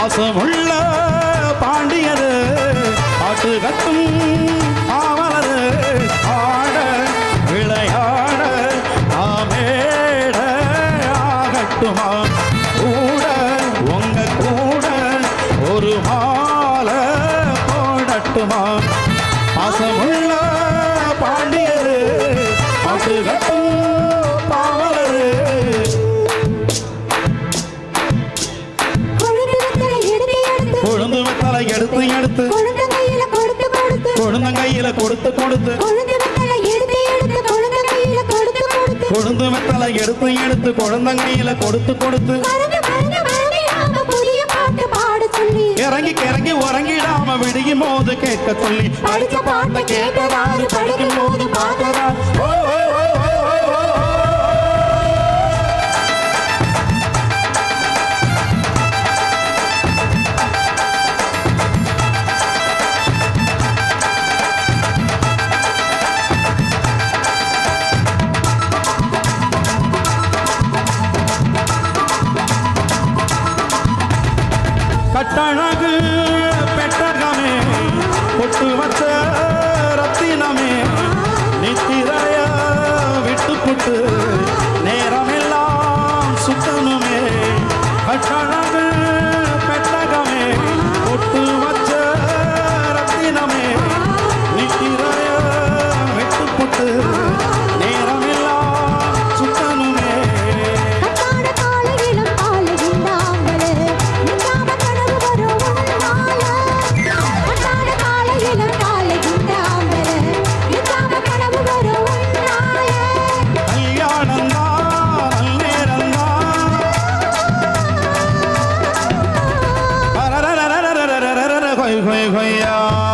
பாசமுள்ள பாண்டியர் பாட்டு கத்தும் ஆவலர் ஆட விளையாட ஆமேட ஆகட்டுமா? கூட உங்க கூட ஒரு மாலை போடட்டுமா? பாசமுள்ள பாண்டியர் பாட்டு கத்தும் வெத்தலை எடுத்து எடுத்து. கொழுந்து வெத்தலை எடுத்து எடுத்து கொழுந்த கையில கொடுத்து கொடுத்து. கொழுந்து வெத்தலை எடுத்து எடுத்து கொழுந்து கையில கொடுத்து கொடுத்து. கொழுந்து வெத்தலை எடுத்து எடுத்து கொழுந்தங்கையில கொடுத்து கொடுத்து. இறங்கி கிறங்கி உறங்கிடாம விடியும் போது கேட்க சொல்லி. படிச்ச பாட்டை கேட்டதாரு படிக்கும் போது பார்த்ததா? ছাড়া 可以可以呀。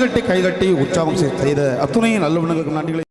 கைதட்டி கைதட்டி உற்சாகம் செய்த அத்துணை நல்லவனுக்கு நன்றிகளை